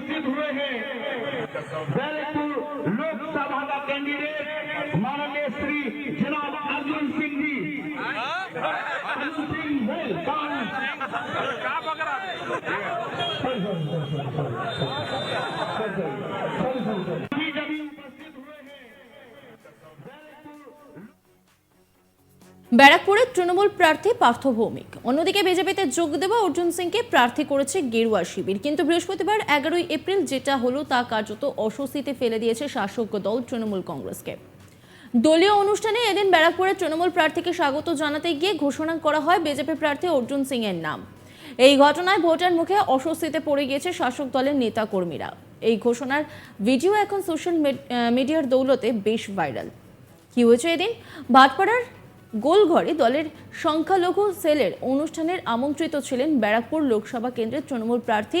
उपस्थित हुए हैं बैरकपुर लोकसभा का कैंडिडेट माननीय श्री जनाब अर्जुन सिंह जी अर्जुन सिंह ব্যারাকপুরের তৃণমূল প্রার্থী পার্থ ভৌমিক। অন্যদিকে বিজেপিতে যোগ দেওয়া অর্জুন সিংকে প্রার্থী করেছে গেরুয়া শিবির। কিন্তু বৃহস্পতিবার এগারোই এপ্রিল যেটা হলো তা কার্যত অস্বস্তিতে ফেলে দিয়েছে শাসক দল তৃণমূল কংগ্রেসকে। দলীয় অনুষ্ঠানে এদিন ব্যারাকপুরের তৃণমূল প্রার্থীকে স্বাগত জানাতে গিয়ে ঘোষণা করা হয় বিজেপি প্রার্থী অর্জুন সিং এর নাম। এই ঘটনায় ভোটার মুখে অস্বস্তিতে পড়ে গিয়েছে শাসক দলের নেতা কর্মীরা এই ঘোষণার ভিডিও এখন সোশ্যাল মিডিয়ার দৌলতে বেশ ভাইরাল। কি হয়েছে এদিন? ভাটপাড়ার গোলঘরে দলের সংখ্যালঘু সেলের অনুষ্ঠানের আমন্ত্রিত ছিলেন ব্যারাকপুর লোকসভা কেন্দ্রের তৃণমূল প্রার্থী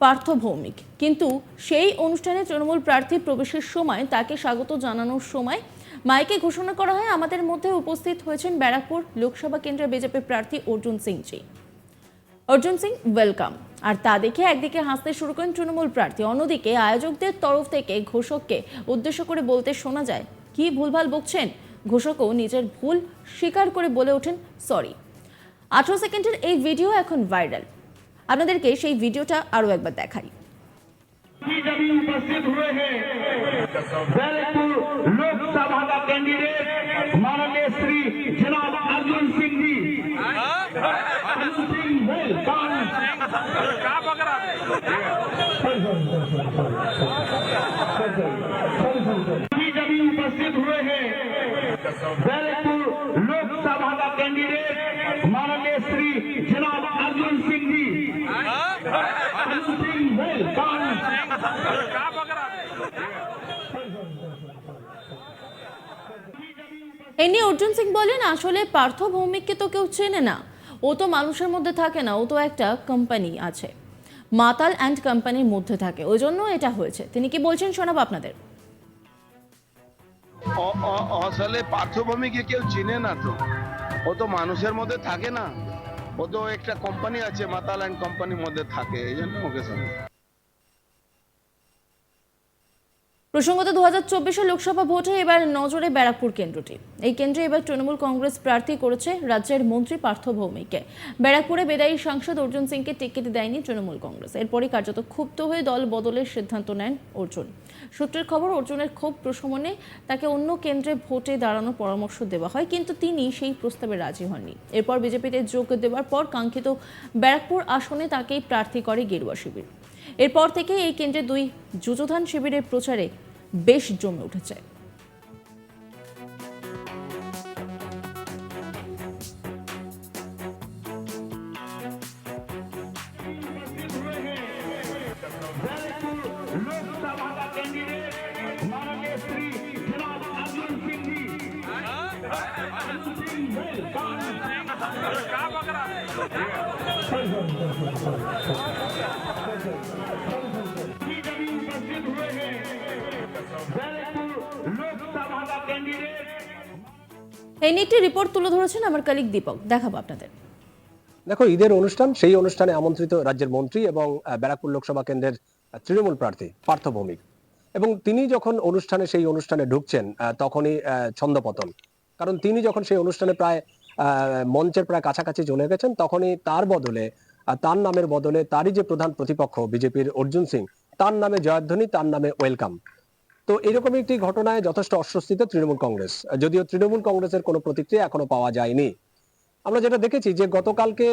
পার্থ ভৌমিক। কিন্তু সেই অনুষ্ঠানে তৃণমূল প্রার্থী প্রবেশের সময় তাকে স্বাগত জানানোর সময় মাইকে ঘোষণা করা হয়, আমাদের মধ্যে উপস্থিত হয়েছেন ব্যারাকপুর লোকসভা কেন্দ্রের বিজেপি প্রার্থী অর্জুন সিংজি অর্জুন সিং ওয়েলকাম আর তা দেখে একদিকে হাসতে শুরু করেন তৃণমূল প্রার্থী, অন্যদিকে আয়োজকদের তরফ থেকে ঘোষককে উদ্দেশ্য করে বলতে শোনা যায়, কি ভুলভাল বকছেন? ঘোষকও নিজের ভুল স্বীকার করে বলে ওঠেন সরি আঠারো সেকেন্ডের এই ভিডিও এখন ভাইরাল আপনাদেরকে সেই ভিডিওটা আরও একবার দেখাই अभी जब उपस्थित हुए हैं बैरकपुर लोकसभा का कैंडिडेट माननीय श्री जनाब अर्जुन सिंह जी अर्जुन सिंह वेलकम अभी जब उपस्थित हुए हैं बैरकपुर लोकसभा का कैंडिडेट माननीय श्री जनाब अर्जुन सिंह जी अर्जुन सिंह वेलकम এই নিয়ে অর্জুন সিং বলেন আসলে পার্থ ভৌমিককে তো কেউ চেনে না ও তো মানুষের মধ্যে থাকে না ও তো একটা কোম্পানি আছে মাতাল অ্যান্ড কোম্পানির মধ্যে থাকে ওই জন্য এটা হয়েছে তিনি কি বলছেন শোনাবো আপনাদের অ- অ- আসলে পার্থভূমিকে কেউ চিনে না তো। ও তো মানুষের মধ্যে থাকে না। ও তো একটা কোম্পানি আছে, মাতাল অ্যান্ড কোম্পানির মধ্যে থাকে, এই জন্য ওকে প্রসঙ্গত দু হাজার লোকসভা ভোটে এবার নজরে ব্যারাকপুর কেন্দ্রটি। এই কেন্দ্রে এবার তৃণমূল কংগ্রেস প্রার্থী করেছে রাজ্যের মন্ত্রী পার্থ ভৌমিককে। ব্যারাকপুরে বেদায়ী সাংসদ অর্জুন সিংকে টিকিট দেয়নি তৃণমূল কংগ্রেস। এরপরই কার্যত ক্ষুব্ধ হয়ে দল বদলের সিদ্ধান্ত নেন অর্জুন। সূত্রের খবর, অর্জুনের ক্ষোভ প্রশমনে তাকে অন্য কেন্দ্রে ভোটে দাঁড়ানোর পরামর্শ দেওয়া হয়, কিন্তু তিনি সেই প্রস্তাবে রাজি হননি। এরপর বিজেপিতে যোগ দেওয়ার পর কাঙ্ক্ষিত ব্যারাকপুর আসনে তাকেই প্রার্থী করে গেরুয়া শিবির। এরপর থেকে এই কেন্দ্রে দুই যুযধান শিবিরের প্রচারে বেশ জমে উঠেছে Thank you. এই নিয়ে একটি রিপোর্ট তুলে ধরেছেন আমার কালিক দীপক। দেখাবো আপনাদের। দেখো, ঈদের অনুষ্ঠান, সেই অনুষ্ঠানে আমন্ত্রিত রাজ্যের মন্ত্রী এবং ব্যারাকপুর লোকসভা কেন্দ্রের তৃণমূল প্রার্থী পার্থ ভৌমিক। এবং তিনি যখন অনুষ্ঠানে, সেই অনুষ্ঠানে ঢুকছেন তখনই ছন্দপতন। কারণ তিনি যখন সেই অনুষ্ঠানে প্রায় মঞ্চের প্রায় কাছাকাছি চলে গেছেন, তখনই তার বদলে তার নামের বদলে তারই যে প্রধান প্রতিপক্ষ বিজেপির অর্জুন সিং, তার নামে জয়ধ্বনি, তার নামে ওয়েলকাম। তো এরকম একটি ঘটনায় যথেষ্ট অস্বস্তিতে তৃণমূল কংগ্রেস। যদিও তৃণমূল কংগ্রেসের কোনো প্রতিক্রিয়া এখনও পাওয়া যায়নি। আমরা যেটা দেখেছি যে গতকালকে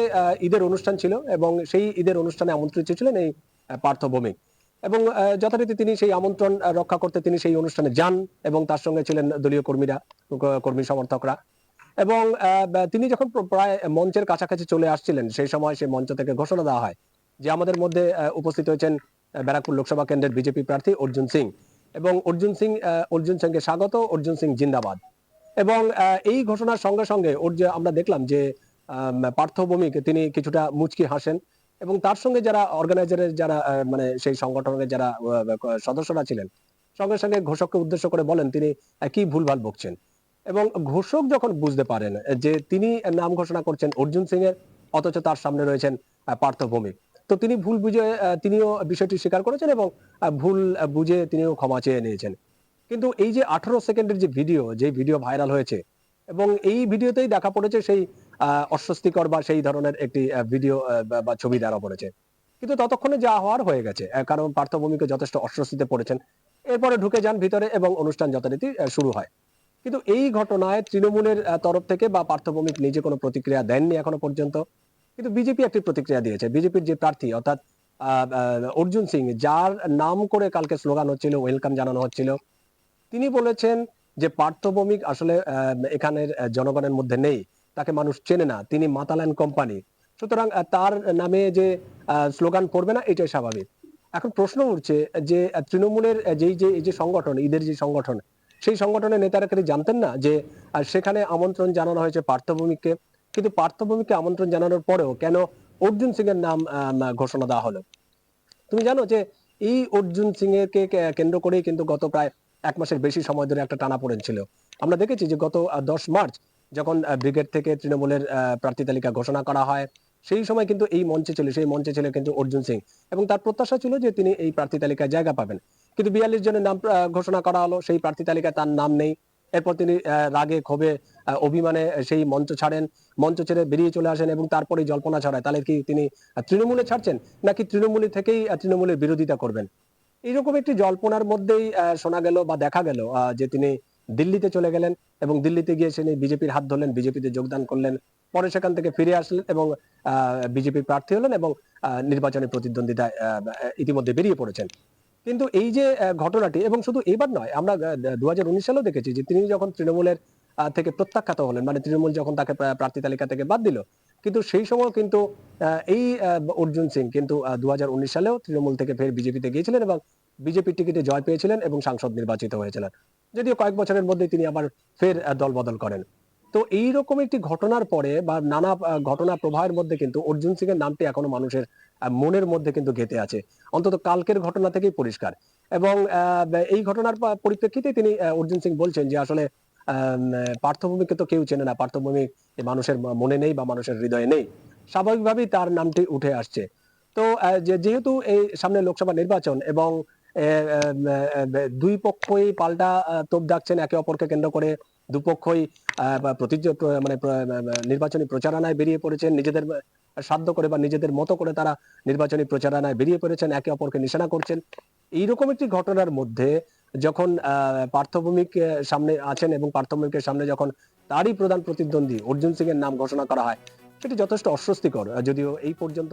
ঈদের অনুষ্ঠান ছিল এবং সেই ঈদের অনুষ্ঠানে আমন্ত্রিত ছিলেন এই পার্থ ভৌমিক। এবং যথারীতি তিনি সেই আমন্ত্রণ রক্ষা করতে তিনি সেই অনুষ্ঠানে যান এবং তার সঙ্গে ছিলেন দলীয় কর্মীরা কর্মী সমর্থকরা। এবং তিনি যখন প্রায় মঞ্চের কাছাকাছি চলে আসছিলেন, সেই সময় সেই মঞ্চ থেকে ঘোষণা দেওয়া হয় যে আমাদের মধ্যে উপস্থিত হয়েছেন ব্যারাকপুর লোকসভা কেন্দ্রের বিজেপি প্রার্থী অর্জুন সিং। এবং অর্জুন সিং অর্জুন সিংকে স্বাগত, অর্জুন সিং জিন্দাবাদ। এবং এই ঘোষণার সঙ্গে সঙ্গে ওর আমরা দেখলাম যে পার্থ ভৌমিক, তিনি কিছুটা মুচকি হাসেন এবং তার সঙ্গে যারা অর্গানাইজারের যারা মানে সেই সংগঠনের যারা সদস্যরা ছিলেন, সঙ্গে সঙ্গে ঘোষককে উদ্দেশ্য করে বলেন তিনি কি ভুলভাল বকছেন। এবং ঘোষক যখন বুঝতে পারেন যে তিনি নাম ঘোষণা করছেন অর্জুন সিং এর অথচ তার সামনে রয়েছেন পার্থ ভৌমিক। তো তিনি ভুল বুঝে তিনিও বিষয়টি স্বীকার করেছেন এবং ভুল বুঝে তিনিও ক্ষমা চেয়ে নিয়েছেন। কিন্তু এই যে আঠারো সেকেন্ডের যে ভিডিও যে ভিডিও ভাইরাল হয়েছে এবং এই ভিডিওতেই দেখা পড়েছে সেই অস্বস্তিকর বা সেই ধরনের একটি ভিডিও বা- ছবি ধরা পড়েছে। কিন্তু ততক্ষণে যা হওয়ার হয়ে গেছে কারণ পার্থভূমিকে যথেষ্ট অস্বস্তিতে পড়েছেন। এরপরে ঢুকে যান ভিতরে এবং অনুষ্ঠান যথারীতি শুরু হয়। কিন্তু এই ঘটনায় তৃণমূলের তরফ থেকে বা পার্থভৌমিক নিজে কোনো প্রতিক্রিয়া দেননি এখনও পর্যন্ত। কিন্তু বিজেপি একটি প্রতিক্রিয়া দিয়েছে। বিজেপির যে প্রার্থী, অর্থাৎ অর্জুন সিং, যার নাম করে কালকে স্লোগান হচ্ছিল ওয়েলকাম জানানো হচ্ছিল। তিনি বলেছেন যে পার্থভৌমিক আসলে এখানের জনগণের মধ্যে নেই, তাকে মানুষ চেনে না, তিনি মাতালান কোম্পানি। সুতরাং তার নামে যে স্লোগান পড়বে না, এটাই স্বাভাবিক। এখন প্রশ্ন উঠছে যে তৃণমূলের যেই যে এই যে সংগঠন, ঈদের যে সংগঠন, সেই সংগঠনের নেতারা কি জানতেন না যে সেখানে আমন্ত্রণ জানানো হয়েছে পার্থভূমিককে? কিন্তু পার্থভূমিককে আমন্ত্রণ জানানোর পরেও কেন অর্জুন সিং এর নাম ঘোষণা দেওয়া হলো? তুমি জানো যে এই অর্জুন সিং এর কে, কেন্দ্র করেই কিন্তু গত প্রায় এক মাসের বেশি সময় ধরে একটা টানা পড়েন ছিল আমরা দেখেছি যে গত দশ মার্চ যখন ব্রিগেড থেকে তৃণমূলের প্রার্থী তালিকা ঘোষণা করা হয়, সেই সময় কিন্তু এই মঞ্চে ছিল সেই মঞ্চে ছিল কিন্তু অর্জুন সিং। এবং তার প্রত্যাশা ছিল যে তিনি এই প্রার্থী তালিকায় জায়গা পাবেন। কিন্তু বিয়াল্লিশ জনের নাম ঘোষণা করা হলো, সেই প্রার্থী তালিকায় তার নাম নেই। এরপর তিনি রাগে, ক্ষোভে অভিমানে সেই মঞ্চ ছাড়েন, মঞ্চ ছেড়ে বেরিয়ে চলে আসেন এবং তারপরে জল্পনা ছড়ায়। তাহলে কি তিনি তৃণমূলে ছাড়ছেন নাকি তৃণমূলী থেকেই তৃণমূলের বিরোধিতা করবেন? এইরকম একটি জল্পনার মধ্যেই শোনা গেল বা দেখা গেল যে তিনি দিল্লিতে চলে গেলেন এবং দিল্লিতে গিয়ে তিনি বিজেপির হাত ধরলেন, বিজেপিতে যোগদান করলেন, পরে সেখান থেকে ফিরে আসলেন এবং বিজেপি প্রার্থী হলেন এবং নির্বাচনী প্রতিদ্বন্দ্বিতায় ইতিমধ্যে বেরিয়ে পড়েছেন। কিন্তু এই যে ঘটনাটি এবং শুধু এবার নয়, আমরা দু হাজার উনিশ সালেও দেখেছি যে তিনি যখন তৃণমূলের থেকে প্রত্যাখ্যাত হলেন মানে তৃণমূল যখন তাকে প্রার্থী তালিকা থেকে বাদ দিল, কিন্তু সেই সময় কিন্তু এই অর্জুন সিং কিন্তু দু হাজার উনিশ সালেও তৃণমূল থেকে ফের বিজেপিতে গিয়েছিলেন এবং বিজেপির টিকিটে জয় পেয়েছিলেন এবং সাংসদ নির্বাচিত হয়েছিলেন। যদিও কয়েক বছরের মধ্যে তিনি আবার ফের দল বদল করেন। তো এই রকম একটি ঘটনার পরে বা নানা ঘটনা প্রবাহের মধ্যে কিন্তু অর্জুন সিং এর নামটি এখনও মানুষের মনের মধ্যে কিন্তু গেঁথে আছে। অন্তত কালকের ঘটনা থেকেই পরিষ্কার। এবং এই ঘটনার পরিপ্রেক্ষিতে তিনি অর্জুন সিং বলছেন যে আসলে পার্থভূমিকে তো কেউ চেনে না। পার্থভূমি মানুষের মনে নেই বা মানুষের হৃদয়ে নেই। স্বাভাবিকভাবেই তার নামটি উঠে আসছে। তো যেহেতু এই সামনে লোকসভা নির্বাচন এবং দুই পক্ষই পাল্টা তোপ ডাকছেন একে অপরকে কেন্দ্র করে। দুপক্ষই মানে নির্বাচনী প্রচারণায় বেরিয়ে পড়েছেন। নিজেদের সাধ্য করে বা নিজেদের মতো করে তারা নির্বাচনী প্রচারণায় বেরিয়ে পড়েছেন, একে অপরকে নিশানা করছেন। এইরকম একটি ঘটনার মধ্যে যখন পার্থভূমিক সামনে আছেন এবং পার্থভূমিকের সামনে যখন তারই প্রধান প্রতিদ্বন্দ্বী অর্জুন সিং এর নাম ঘোষণা করা হয়, সেটি যথেষ্ট অস্বস্তিকর। যদিও এই পর্যন্ত